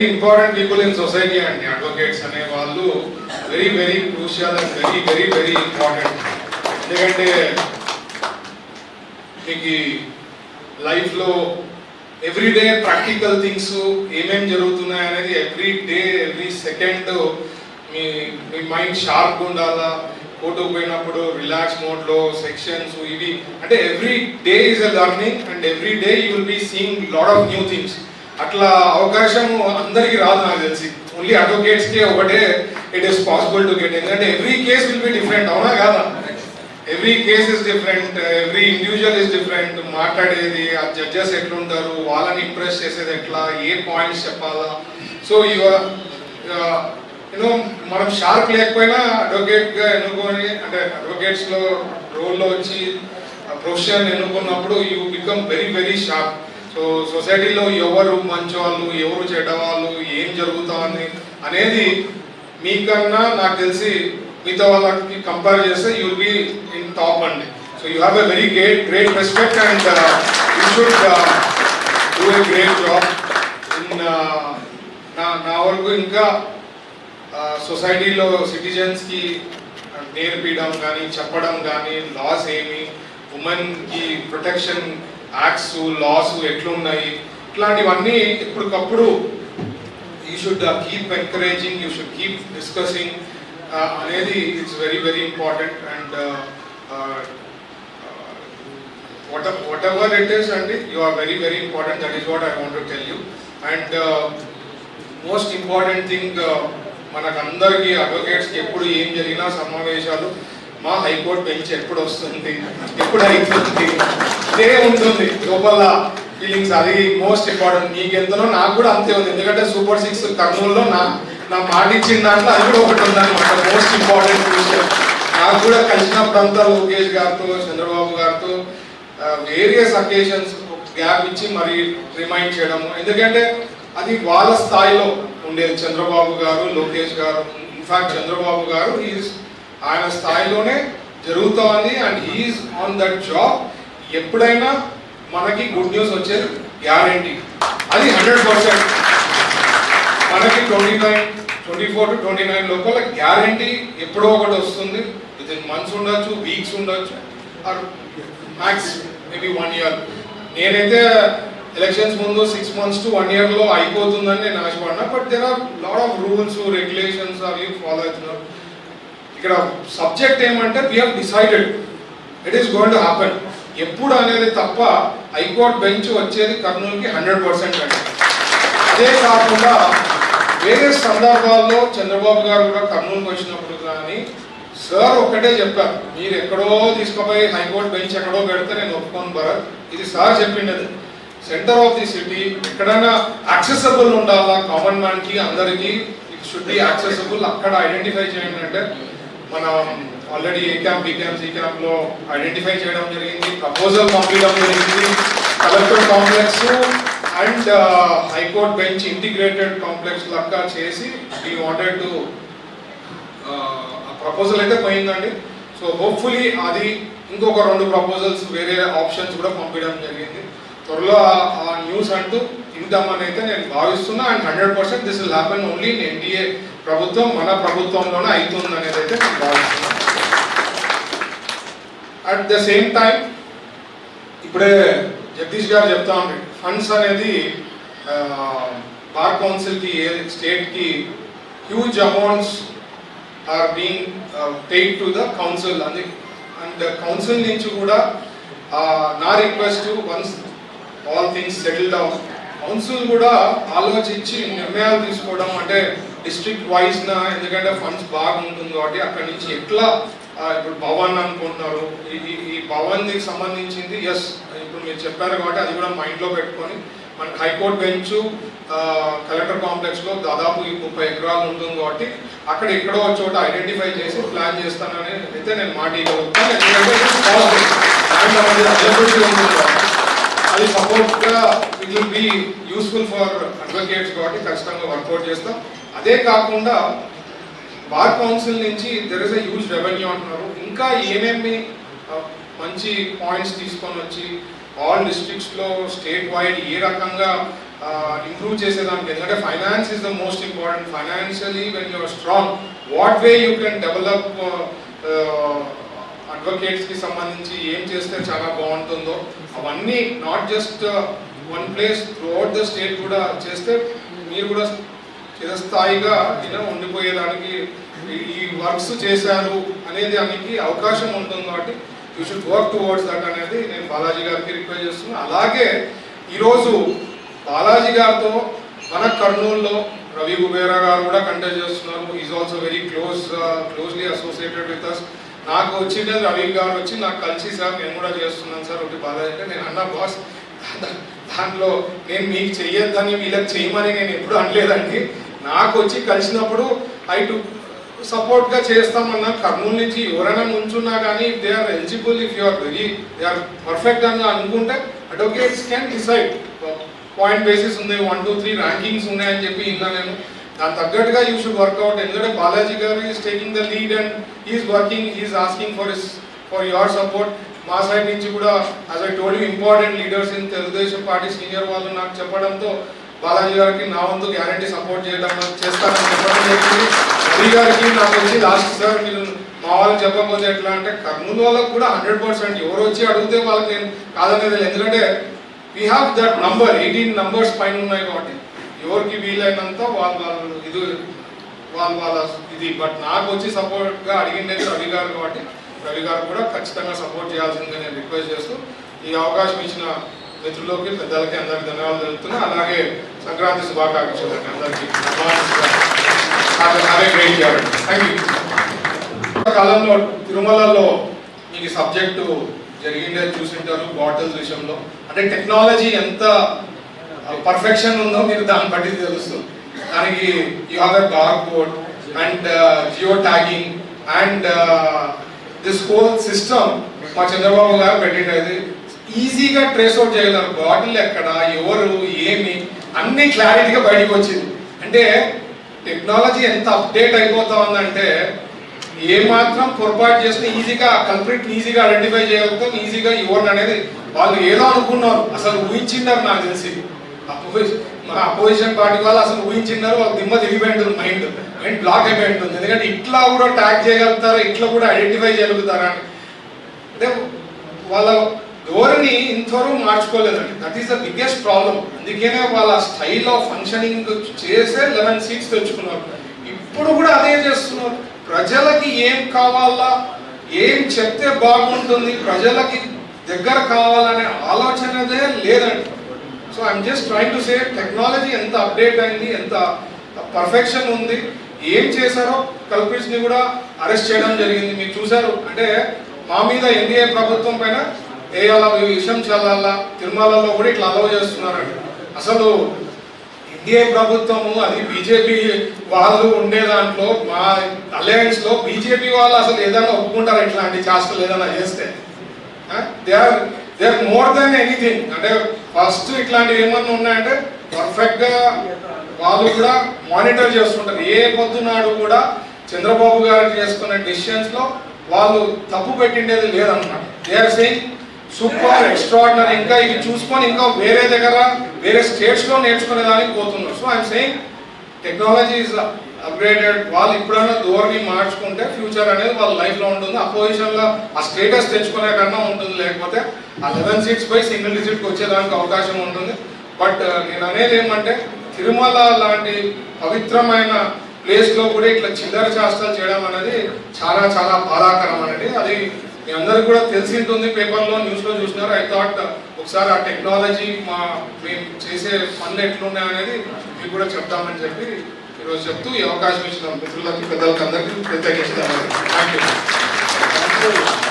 Important people in society అండి advocates అనే వాళ్ళు very very crucial and very very very important ఎందుకంటే మీకు లైఫ్లో ఎవ్రీడే ప్రాక్టికల్ థింగ్స్ ఏమేమి జరుగుతున్నాయి అనేది ఎవ్రీ డే ఎవ్రీ సెకండ్ మీ మీ మైండ్ షార్ప్ ఉండాలా? కోర్టుకు పోయినప్పుడు రిలాక్స్ మోడ్లో సెక్షన్స్ ఇవి. అంటే every day is a learning and every day you will be seeing lot of new things అట్లా అవకాశం అందరికీ రాదు నాకు తెలిసి. ఓన్లీ అడ్వకేట్స్కి ఒకటే it is possible to get ఎందుకంటే every case will be different అవునా కాదా? Every case is different every individual is different మాట్లాడేది ఆ జడ్జెస్ ఎట్లుంటారు వాళ్ళని ఇంప్రెస్ చేసేది ఎట్లా ఏ పాయింట్స్ చెప్పాలా? సో యువర్ యూనో మనం షార్ప్ లేకపోయినా అడ్వకేట్గా ఎన్నుకొని అంటే అడ్వకేట్స్లో రోల్లో వచ్చి profession ఎన్నుకున్నప్పుడు you become very very sharp so సొసైటీలో ఎవరు మంచివాళ్ళు ఎవరు చెడ్డవాళ్ళు ఏం జరుగుతుంది అనేది మీకన్నా నాకు తెలిసి మిగతా వాళ్ళకి కంపేర్ చేస్తే యూ బి ఇన్ టాప్ అండి. So you have a very great great respect and you should do a great job in నా నా వరకు ఇంకా సొసైటీలో సిటిజన్స్కి నేర్పించడం కానీ చెప్పడం కానీ లాస్ ఏమి ఉమెన్కి ప్రొటెక్షన్ యాక్ట్స్ లాస్ ఎట్లున్నాయి? ఇట్లాంటివన్నీ ఎప్పటికప్పుడు you should keep encouraging you should keep discussing అనేది it's very very important and what whatever it is అండి you are very very important that is what I want to tell you and most important thing మనకందరికీ అడ్వకేట్స్కి ఎప్పుడు ఏం జరిగినా సమావేశాలు మా high court bench ఎప్పుడు వస్తుంది? ఎప్పుడు అయిపోతుంది? ఇదే ఉంటుంది. లోపల ఫీలింగ్స్ అది మోస్ట్ ఇంపార్టెంట్ మీకు ఎంతనో నాకు కూడా అంతే ఉంది. ఎందుకంటే సూపర్ సిక్స్ కర్నూలులో నా నా మాట ఇచ్చిన దాంట్లో అది కూడా ఒకటి ఉందన్నమాట. మోస్ట్ ఇంపార్టెంట్ విషయం. నాకు కూడా కలిసినప్పుడంతా లోకేష్ గారితో చంద్రబాబు గారితో వేరియస్ అకేషన్స్ గ్యాప్ ఇచ్చి మరి రిమైండ్ చేయడము. ఎందుకంటే అది వాళ్ళ స్థాయిలో ఉండేది. చంద్రబాబు గారు లోకేష్ గారు. ఇన్ఫాక్ట్ చంద్రబాబు గారు ఈజ్ ఆయన స్థాయిలోనే జరుగుతోంది and he is on that job ఎప్పుడైనా మనకి గుడ్ న్యూస్ వచ్చేది గ్యారంటీ అది హండ్రెడ్ పర్సెంట్ మనకి twenty nine twenty four to twenty nine లోపల గ్యారంటీ ఎప్పుడో ఒకటి వస్తుంది. విత్ ఇన్ మంత్స్ ఉండొచ్చు వీక్స్ ఉండొచ్చు or max maybe one year నేనైతే ఎలక్షన్స్ ముందు సిక్స్ మంత్స్ టు వన్ ఇయర్లో అయిపోతుందని నేను ఆశపడినా but there are lot of rules regulations అవి ఫాలో అవుతున్నారు. ఇక్కడ సబ్జెక్ట్ ఏమంటే we have decided it is going to happen ఎప్పుడు అనేది తప్ప హైకోర్టు బెంచ్ వచ్చేది కర్నూలుకి హండ్రెడ్ పర్సెంట్ అండి. అదే కాకుండా వేరే సందర్భాల్లో చంద్రబాబు గారు కూడా కర్నూలుకి వచ్చినప్పుడు కానీ సార్ ఒక్కటే చెప్పారు మీరు ఎక్కడో తీసుకుపోయి హైకోర్టు బెంచ్ ఎక్కడో పెడితే నేను ఒప్పుకోను భరత్. ఇది సార్ చెప్పిండది. సెంటర్ ఆఫ్ ది సిటీ ఎక్కడైనా యాక్సెసబుల్ ఉండాలా? కామన్ మ్యాన్కి అందరికీ ఇట్ షుడ్ బి యాక్సెసబుల్ అక్కడ ఐడెంటిఫై చేయండి అంటే మనం already A camp B camp C క్యాంప్లో ఐడెంటిఫై చేయడం జరిగింది. ప్రపోజల్ పంపించడం జరిగింది. Collector complex and high court bench integrated complex లెక్క చేసి వీ వాంటెడ్ టు ప్రపోజల్ అయితే పోయిందండి. సో హోప్ఫుల్లీ అది ఇంకొక రెండు ప్రపోజల్స్ వేరే ఆప్షన్స్ కూడా పంపించడం జరిగింది. త్వరలో ఆ- న్యూస్ అంటూ ఇందామని అయితే నేను భావిస్తున్నా. And hundred percent this will happen only in NDA ప్రభుత్వం మన ప్రభుత్వంలోనే అవుతుంది అనేది అయితే భావిస్తున్నాను అట్ ద సేమ్ టైం ఇప్పుడే జగదీష్ గారు చెప్తా ఉండే ఫండ్స్ అనేది బార్ కౌన్సిల్కి ఏ స్టేట్కి huge amounts are being paid to the council అని అండ్ కౌన్సిల్ నుంచి కూడా నా request once all things settle down council కూడా ఆలోచించి నిర్ణయాలు తీసుకోవడం అంటే డిస్ట్రిక్ట్ వైజ్ నా ఎందుకంటే ఫండ్స్ బాగుంటుంది కాబట్టి అక్కడి నుంచి ఎట్లా ఇప్పుడు భవన్ అనుకుంటున్నారు ఈ- ఈ భవన్కి సంబంధించింది ఎస్ ఇప్పుడు మీరు చెప్పారు కాబట్టి అది కూడా మైండ్లో పెట్టుకొని మనకి హైకోర్టు బెంచ్ కలెక్టర్ కాంప్లెక్స్లో దాదాపు ఈ ముప్పై ఎకరాలు ఉంటుంది కాబట్టి అక్కడ ఎక్కడో ఒక చోట ఐడెంటిఫై చేసి ప్లాన్ చేస్తానని అయితే నేను మాట ఇవ్వగలుగుతాను అది సపోర్ట్గా it will be useful for advocates కాబట్టి ఖచ్చితంగా వర్కౌట్ చేస్తాం. అదే కాకుండా బార్ కౌన్సిల్ నుంచి there is a huge revenue అంటున్నారు. ఇంకా ఏమేమి మంచి పాయింట్స్ తీసుకొని వచ్చి ఆల్ డిస్ట్రిక్ట్స్లో స్టేట్ వైడ్ ఏ రకంగా ఇంప్రూవ్ చేసేదానికి? ఎందుకంటే finance is the most important financially when you are strong what way you can develop అడ్వకేట్స్కి సంబంధించి ఏం చేస్తే చాలా బాగుంటుందో అవన్నీ not just one place throughout the state కూడా చేస్తే మీరు కూడా చిరస్థాయిగా ఇలా ఉండిపోయేదానికి ఈ- వర్క్స్ చేశారు అనేది దానికి అవకాశం ఉంటుంది కాబట్టి you should work towards that అనేది నేను బాలాజీ గారికి రిక్వెస్ట్ చేస్తున్నాను అలాగే ఈరోజు బాలాజీ గారితో మన కర్నూలులో రవి కుబేరా గారు కూడా కంటెస్ట్ చేస్తున్నారు. Is also very close closely associated with us నాకు వచ్చింది రవి గారు వచ్చి నాకు కలిసి సార్ నేను కూడా చేస్తున్నాను సార్ ఒకటి బాలాజీ అంటే నేను అన్న బాస్ దాంట్లో నేను మీకు చెయ్యొద్దని వీళ్ళకి చేయమని నేను ఎప్పుడు అనలేదండి. నాకు వచ్చి కలిసినప్పుడు ఐ టు సపోర్ట్గా చేస్తామన్నా కర్నూలు నుంచి ఎవరైనా నుంచున్నా కానీ they are eligible if you are very they are perfect అని అనుకుంటే advocates can decide point basis ఉంది వన్ టూ త్రీ ర్యాంకింగ్స్ ఉన్నాయని చెప్పి విన్నా నేను. దాని తగ్గట్టుగా యూ షుడ్ వర్క్అవుట్ ఎందుకంటే బాలాజీ గారు is taking the lead and is working is asking for is for your support మా సైడ్ నుంచి కూడా as I told important leaders in Telugu Desam party senior వాళ్ళు నాకు చెప్పడంతో బాలాజీ గారికి నా వంతు గ్యారంటీ సపోర్ట్ చేయడం చేస్తానని చెప్పడం జరిగింది. రవి గారికి నాకు వచ్చి లాస్ట్ సార్ మీరు మా వాళ్ళకి చెప్పకపోతే ఎట్లా అంటే కర్నూలు వాళ్ళకి కూడా హండ్రెడ్ పర్సెంట్ ఎవరు వచ్చి అడిగితే వాళ్ళకి నేను కాదనేది ఎందుకంటే we have that number eighteen numbers పైన ఉన్నాయి కాబట్టి ఎవరికి వీలైనంత వాళ్ళు వాళ్ళు ఇది వాళ్ళ వాళ్ళ ఇది. బట్ నాకు వచ్చి సపోర్ట్గా అడిగిండేది రవి గారు కాబట్టి రవి గారు కూడా ఖచ్చితంగా సపోర్ట్ చేయాల్సిందిగా నేను రిక్వెస్ట్ చేస్తూ ఈ అవకాశం ఇచ్చిన మిత్రులకి పెద్దలకి అందరికి ధన్యవాదాలు తెలుపుతున్నా. అలాగే సంక్రాంతి శుభాకాంక్షలు అండి అందరికీ. Thank you. కాలంలో తిరుమలలో మీకు సబ్జెక్టు జరిగిందే చూసింటారు బాటిల్స్ విషయంలో. అంటే టెక్నాలజీ ఎంత పర్ఫెక్షన్ ఉందో మీరు దాన్ని బట్టి తెలుస్తుంది దానికి you have a bar code and geo tagging and this whole system మా చంద్రబాబు గారు పెట్టిండేది. ఈజీగా ట్రేస్ అవుట్ చేయగలరు. బాటిల్ ఎక్కడ ఎవరు ఏమి అన్ని క్లారిటీగా బయటకు వచ్చింది. అంటే టెక్నాలజీ ఎంత అప్డేట్ అయిపోతా ఉందంటే ఏ మాత్రం పొరపాటు చేస్తే ఈజీగా కంప్లీట్ ఈజీగా ఐడెంటిఫై చేయగలుగుతాం ఈజీగా ఇవ్వండి అనేది వాళ్ళు ఏదో అనుకున్నారు. అసలు ఊహించిండారు నాకు తెలిసి. అపోజిషన్ అపోజిషన్ పార్టీ వాళ్ళు అసలు ఊహించిన్నారు వాళ్ళకి దిమ్మ తిరిగిపోయి ఉంటుంది మైండ్ మైండ్ బ్లాక్ అయిపోయి ఉంటుంది ఎందుకంటే ఇట్లా కూడా ట్యాగ్ చేయగలుగుతారా ఇట్లా కూడా ఐడెంటిఫై చేయగలుగుతారా అంటే వాళ్ళ ధోరణి ఇంతవరకు మార్చుకోలేదండి. That is the biggest problem అందుకనే వాళ్ళ స్టైల్ ఆఫ్ ఫంక్షనింగ్ చేసే లెవెన్ సీట్స్ తెచ్చుకున్నారు. ఇప్పుడు కూడా అదే చేస్తున్నారు. ప్రజలకి ఏం కావాలా ఏం చెప్తే బాగుంటుంది ప్రజలకి దగ్గర కావాలనే ఆలోచనదే లేదండి. So I'm just trying to say technology ఎంత అప్డేట్ అయింది ఎంత పర్ఫెక్షన్ ఉంది ఏం చేశారో కల్పిట్స్ని కూడా అరెస్ట్ చేయడం జరిగింది. మీరు చూశారు. అంటే మా మీద ఎన్డీఏ ప్రభుత్వం పైన ఏ అలా ఈ విషయం చల్లాలా తిరుమలలో కూడా ఇట్లా అలవ్ చేస్తున్నారండి. అసలు ఎన్డీఏ ప్రభుత్వము అది బీజేపీ వాళ్ళు ఉండే దాంట్లో మా అలయన్స్లో బీజేపీ వాళ్ళు అసలు ఏదైనా ఒప్పుకుంటారు ఇట్లాంటి చేష్టలు ఏదైనా చేస్తే? They are they are more than anything అంటే ఫస్ట్ ఇట్లాంటివి ఏమన్నా ఉన్నాయంటే పర్ఫెక్ట్గా వాళ్ళు కూడా మానిటర్ చేస్తుంటారు. ఏ పొద్దునాడు కూడా చంద్రబాబు గారు చేసుకున్న డిసిషన్స్లో వాళ్ళు తప్పు పెట్టిండేది లేదన్నమాట. They are saying super extraordinary. ఇంకా ఇవి చూసుకొని ఇంకా వేరే దగ్గర వేరే స్టేట్స్లో నేర్చుకునే దానికి పోతున్నారు. So I'm saying technology is upgraded వాళ్ళు ఎప్పుడైనా ధోరణి మార్చుకుంటే ఫ్యూచర్ అనేది వాళ్ళ లైఫ్లో ఉంటుంది. ఆ లో ఆ స్టేటస్ తెచ్చుకునే కన్నా ఉంటుంది. లేకపోతే ఆ లెవెన్ సీట్స్ పై సింగిల్ డిజిట్ వచ్చేదానికి అవకాశం ఉంటుంది. బట్ uh, నేను అనేది ఏమంటే తిరుమల లాంటి పవిత్రమైన ప్లేస్లో కూడా ఇట్లా చిల్లర శాస్త్రాలు చేయడం అనేది చాలా చాలా బాధాకరం అనేది. అది మీ అందరికి కూడా తెలిసి ఉంటుంది పేపర్లో న్యూస్లో చూసినారు. ఐ థాట్ uh, ఒకసారి ఆ టెక్నాలజీ మా మేము చేసే పనులు ఎట్లున్నాయి అనేది మీకు కూడా చెప్తామని చెప్పి ఈరోజు చెప్తూ ఈ అవకాశం ఇచ్చిన. మిత్రులకి పెద్దలకి అందరికీ ప్రత్యేకించి థ్యాంక్ యూ